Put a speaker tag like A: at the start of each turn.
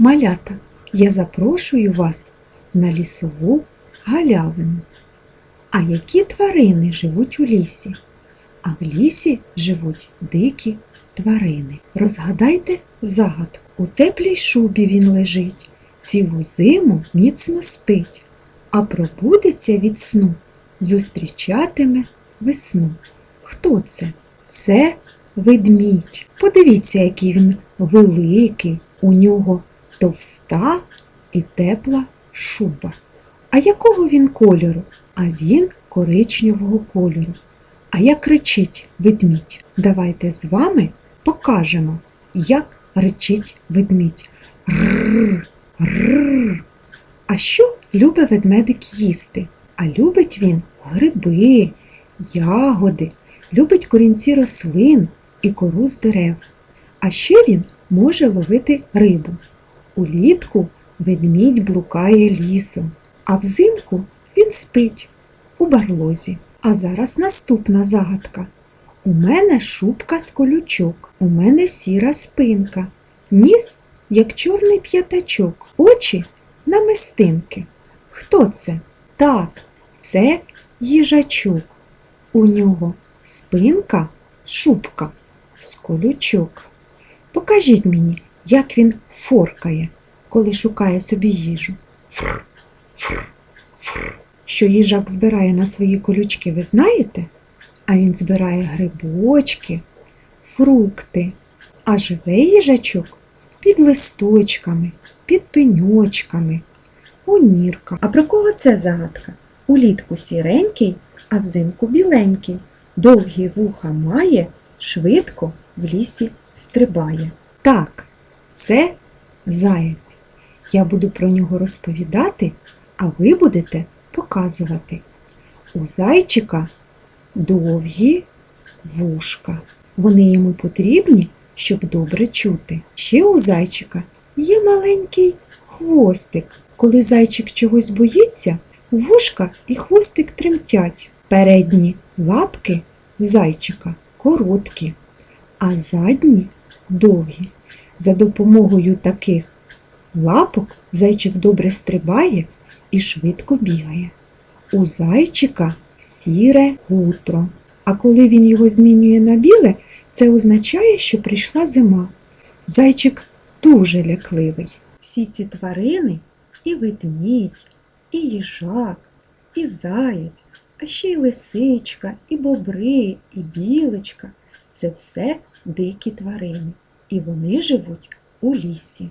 A: Малята, я запрошую вас на лісову галявину. А які тварини живуть у лісі? А в лісі живуть дикі тварини. Розгадайте загадку. У теплій шубі він лежить, цілу зиму міцно спить, а пробудеться від сну, зустрічатиме весну. Хто це? Це ведмідь. Подивіться, який він великий. У нього товста і тепла шуба. А якого він кольору? А він коричневого кольору. А як кричить ведмідь? Давайте з вами покажемо, як речить ведмідь. Рррр, рррр. А що любить ведмедик їсти? А любить він гриби, ягоди, любить корінці рослин і кору з дерев. А ще він може ловити рибу. Улітку ведмідь блукає лісом, а взимку він спить у барлозі. А зараз наступна загадка. У мене шубка з колючок, у мене сіра спинка, ніс, як чорний п'ятачок, очі намистинки. Хто це? Так, це їжачок. У нього спинка, шубка з колючок. Покажіть мені, як він форкає, коли шукає собі їжу. Фр, фр, фр. Що їжак збирає на свої колючки, ви знаєте? А він збирає грибочки, фрукти, а живе їжачок під листочками, під пеньочками, у нірках. А про кого це загадка? Улітку сіренький, а взимку біленький. Довгі вуха має, швидко в лісі стрибає. Так, це заєць. Я буду про нього розповідати, а ви будете показувати. У зайчика довгі вушка. Вони йому потрібні, щоб добре чути. Ще у зайчика є маленький хвостик. Коли зайчик чогось боїться, вушка і хвостик тремтять. Передні лапки зайчика короткі, а задні довгі. За допомогою таких лапок зайчик добре стрибає і швидко бігає. У зайчика сіре хутро. А коли він його змінює на біле, це означає, що прийшла зима. Зайчик дуже лякливий. Всі ці тварини і ведмідь, і їжак, і заєць, а ще й лисичка, і бобри, і білочка це все дикі тварини, і вони живуть у лісі.